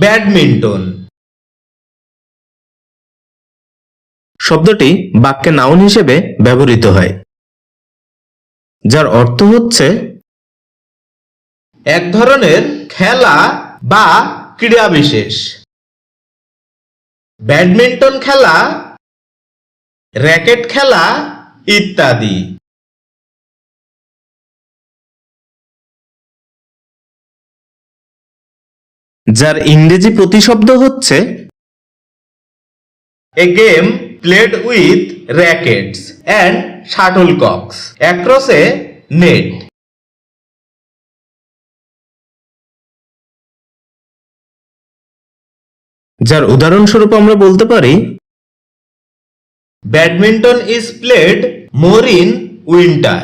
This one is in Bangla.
ব্যাডমিন্টন। শব্দটি বাক্যে নাউন হিসেবে ব্যবহৃত হয়, যার অর্থ হচ্ছে এক ধরনের খেলা বা ক্রীড়া বিশেষ ব্যাডমিন্টন খেলা, র্যাকেট খেলা ইত্যাদি। যার ইংরেজি প্রতিশব্দ হচ্ছে a game played with rackets and shuttle cocks অ্যাক্রসে net যার উদাহরণস্বরূপ আমরা বলতে পারি badminton is played more in winter